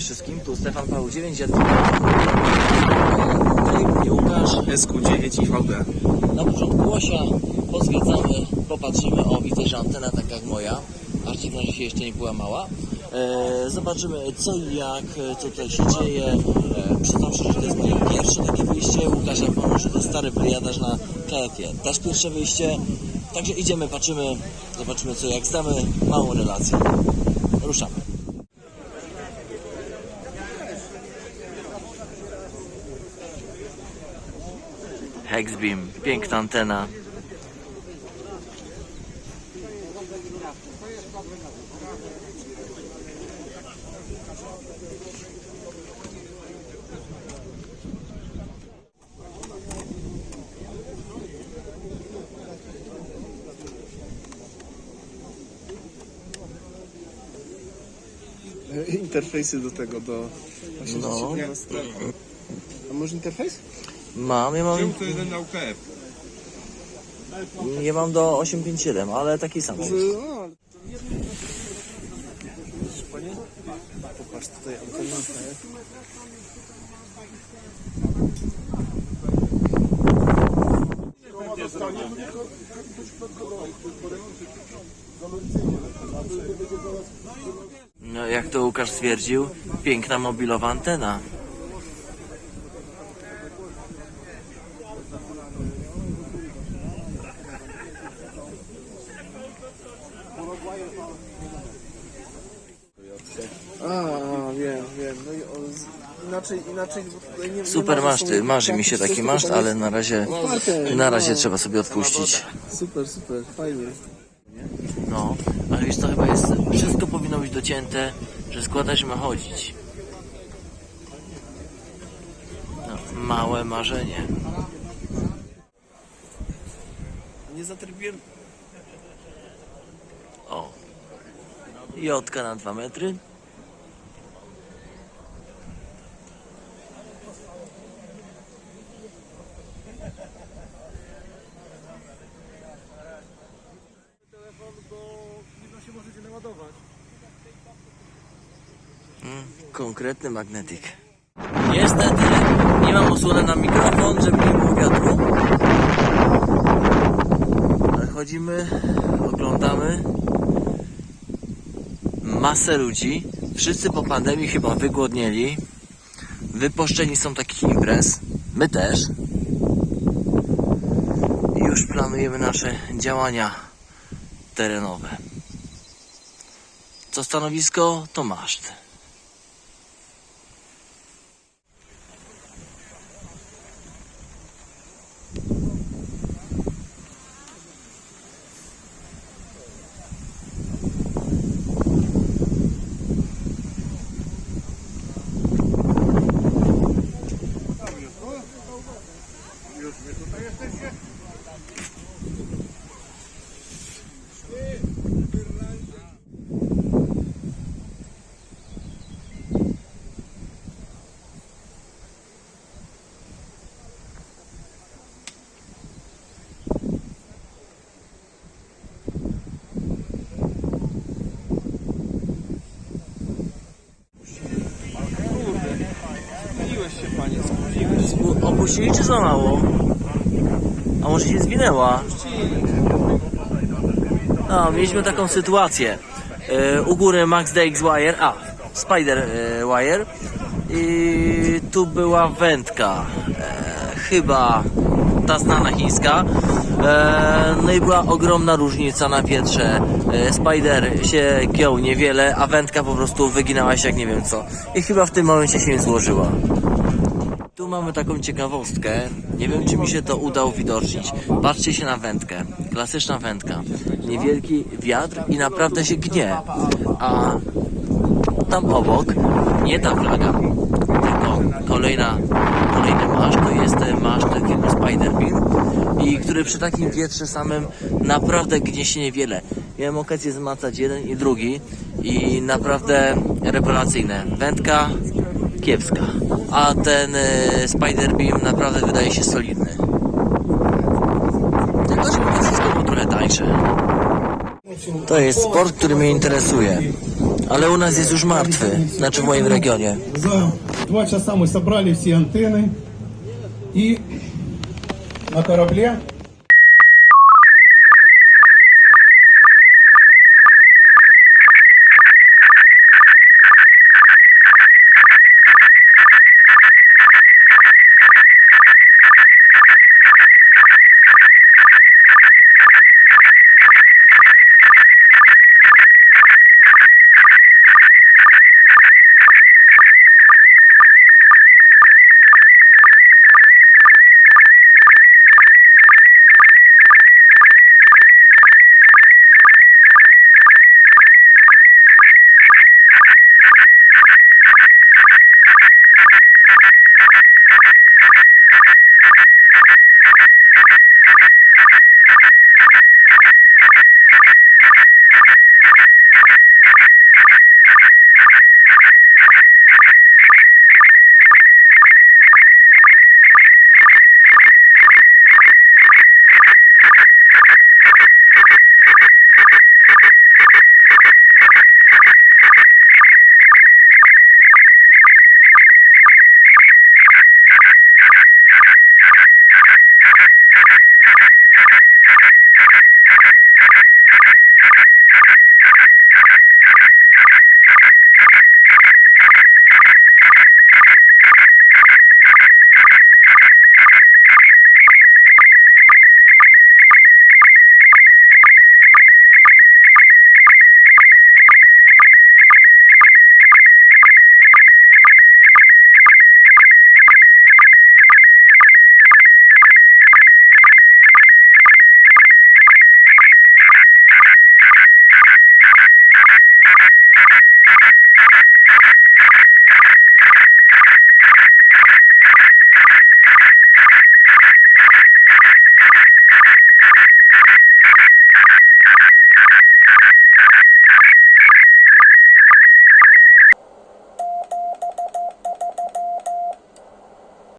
Cześć wszystkim, tu Stefan Paweł 9, ja tutaj mnie Łukasz. SQ9 i VD. Na początku Łosia pozwiedzamy, popatrzymy, o widzę, że antena taka jak moja, aż dziwno, że się jeszcze nie połamała. E, zobaczymy co i jak, tutaj się dzieje. E, przyznam szczerze, że to jest moje pierwsze takie wyjście. Łukasz, jak że to stary wyjadasz na KF-ie. Pierwsze wyjście. Także idziemy, patrzymy, zobaczymy co jak zdamy małą relację. Ruszamy. Hexbeam, piękna antena. Interfejsy do tego, do... Właśnie No. no. A może interfejs? Mam, ja mam, to jeden na UKF? ja mam do 857, ale taki sam jest. No. Popatrz tutaj antena UKF. No jak to Łukasz stwierdził, piękna mobilowa antena. A, wiem, wiem. No i o, z- inaczej, inaczej, bo tutaj nie Super nie ma, że maszty, są marzy mi się taki maszt, ale jest na razie, otwarte. na razie No. trzeba sobie odpuścić. Super, super, fajnie. No, ale wiesz to chyba jest, wszystko powinno być docięte, że składać ma chodzić. No, małe marzenie. Nie zatrybiłem. O. Jotka na 2 metry. Telefon, bo nie się możecie naładować. Konkretny magnetyk. Niestety nie mam osłony na mikrofon, żeby nie było wiatru. Ale chodzimy, oglądamy masę ludzi. Wszyscy po pandemii chyba wygłodnieli. Wypuszczeni są takich imprez. My też. I już planujemy nasze działania terenowe. Co stanowisko, to maszt. Już my tutaj jesteście? Opuścili czy złamało? A może się zwinęła? No, mieliśmy taką sytuację. E, u góry Max DX Wire, a, Spider e, Wire i tu była wędka, e, chyba ta znana chińska. No i była ogromna różnica na wietrze. Spider się giął niewiele, a wędka po prostu wyginała się jak nie wiem co. I chyba w tym momencie się złożyła. Tu mamy taką ciekawostkę. Nie wiem, czy mi się to uda uwidocznić. Patrzcie się na wędkę. Klasyczna wędka. Niewielki wiatr i naprawdę się gnie. A tam obok, nie ta flaga, tylko kolejna, kolejny maszt, to jest maszt firmy Spiderbeam i który przy takim wietrze samym naprawdę gnie się niewiele. Miałem okazję zmacać jeden i drugi i naprawdę rewelacyjne. Wędka kiepska. A ten y, Spider Beam naprawdę wydaje się solidny. Tylko, że mimo wszystko było trochę tańsze. To jest sport, który mnie interesuje. Ale u nas jest już martwy, znaczy w moim regionie. Za dwa czasami zebrali wszystkie anteny i na korablie you